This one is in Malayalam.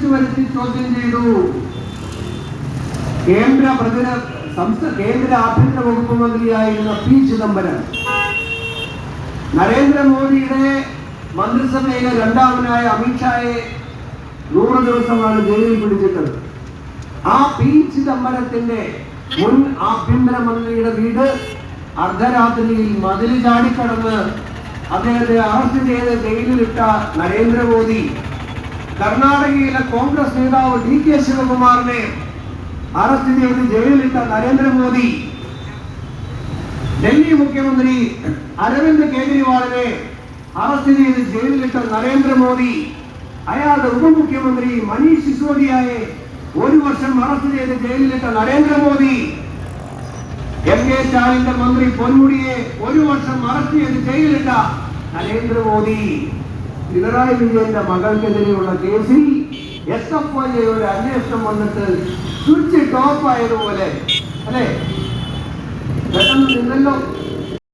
വിളിച്ചു വരുത്തി ചോദ്യം ചെയ്തു. കേന്ദ്ര പ്രതിന സംസ്ഥാന കേന്ദ്ര ആഭ്യന്തര വകുപ്പ് മന്ത്രിയായിരുന്ന പി ചിദംബരം. നരേന്ദ്രമോദിയുടെ മന്ത്രിസഭയിലെ രണ്ടാമനായ അമിത്ഷായെ നൂറ് ദിവസമാണ് ജയിലിൽ പിടിച്ചിട്ടത്. ആ പി ചിദംബരത്തിന്റെ മുൻ ആഭ്യന്തര മന്ത്രിയുടെ വീട് അർദ്ധരാത്രിയിൽ മതിൽ ചാടിക്കടന്ന് അദ്ദേഹത്തെ അറസ്റ്റ് ചെയ്ത് ജയിലിലിട്ട നരേന്ദ്രമോദി കർണാടകയിലെ കോൺഗ്രസ് നേതാവ് ഡി കെ ശിവകുമാറിനെ അറസ്റ്റ് ചെയ്ത് ജയിലിലിട്ട നരേന്ദ്രമോദി. ഡൽഹി മുഖ്യമന്ത്രി അരവിന്ദ് കെജ്രിവാളിനെ അറസ്റ്റ് ചെയ്ത് ജയിലിലിട്ട നരേന്ദ്രമോദി. അയാളുടെ ഉപമുഖ്യമന്ത്രി മനീഷ് സിസോദിയയെ ഒരു വർഷം അറസ്റ്റ് ചെയ്ത് ജയിലിലിട്ട നരേന്ദ്രമോദി. എം കെ സ്റ്റാലിന്റെ മന്ത്രി പൊന്മുടിയെ ഒരു വർഷം അറസ്റ്റ് ചെയ്ത് ജയിലിലിട്ട നരേന്ദ്രമോദി. പിണറായി വിജയന്റെ മകൾക്കെതിരെയുള്ള കേസിൽ എസ് എഫ് ഐയുടെ അന്വേഷണം വന്നിട്ട് സ്വിച്ച് ടോപ്പ് ആയതുപോലെ അല്ലേ? പെട്ടെന്ന് നിന്നല്ലോ.